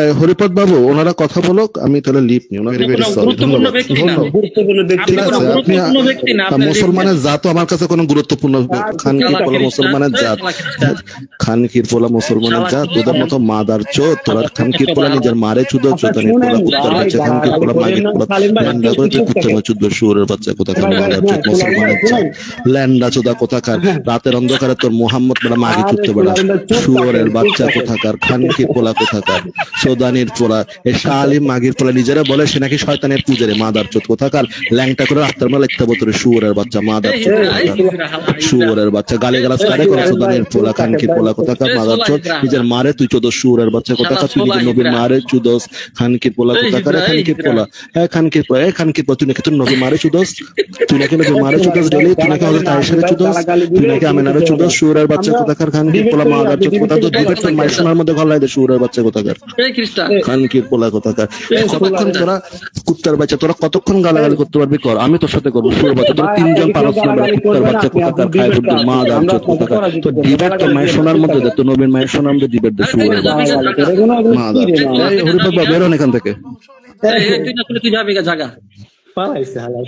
এই, হরিপদ বাবু ওনারা কথা বলুক আমি তাহলে লিপ নিই। মুসলমানের জাত আমার কাছে কোনো গুরুত্বপূর্ণ খানকির পোলা মুসলমানের জাত খানকির পোলা মুসলমানের জাত? তোদের মতো মাদার চোদ তোরা খানকির পোলা নিজের মারে চুদো চোদানি পোলা কুত্তার বাচ্চা খানকির পোলা মাগির পোলা ল্যান্ডা করে তুই কুত্তার বাচ্চা চুদ্দ শুয়োরের বাচ্চা কোথাকার মাদার চোদ মুসলমানের জাত। ল্যান্ডা চোদা কোথাকার? রাতের অন্ধকারে তোর মোহাম্মদ বেড়া মাগি চুদতে বেড়া। শুয়োরের বাচ্চা কোথাকার খানকির পোলা কোথাকার সোদানির পোলা শালি মাগির পোলা নিজেরা বলে সে নাকি শয়তানের পূজারে মাদার চোদ কোথাকার ল্যাংটা করে রাস্তার মেলা লিখতে বতরে শুয়োরের বাচ্চা মাদার চোদ কোথাকার শুয়োরের বাচ্চা গালি গালাজ কারে করে সোদানির পোলা খানকির পোলা কোথাকার মাদার চোদ নিজের মারে তুই চোদ শুয়োরের বাচ্চা কোথাকার তুই নিজের নবীর মারে চুদস খানকির পোলা কোথাকার? খানকির পোলা হ্যাঁ খানকির পোলা হ্যাঁ খানকির পোলা তুই নাকি তোর নবী মারে চুদস তুই নাকি নবী মারে চুদস ডেলি? তুই নাকি হজরত আয়েশারে চুদস তুই নাকি আমেনারে চুদস শুয়োরের বাচ্চা কোথাকার খানকির পোলা মাদার চোদ কোথা তো ডিবেট তোর মায়ের সোনার মধ্যে গলায় দে শুয়োরের বাচ্চা কোথাকার? খানকির পোলা কোথাকার? কতক্ষণ তোরা কুত্তার বাচ্চা তোরা কতক্ষণ গালাগালি করতে পারবি কর? আমি তোর সাথে করব শুয়োর বাচ্চা তোরা তিনজন পারস না কুত্তার বাচ্চা কোথাকার খায় বুদ্ধি মা দাম চোদ কোথাকার? তো ডিবেট তোর মায়ের সোনার মধ্যে দে তোর নবীর মায়ের সোনার মধ্যে ডিবেট দে বাচ্চা মা দাম হরিপদ বাবু বেরোন এখান থেকে। তুই না তুই যাবি গা জাগা। পালাইছে হালাল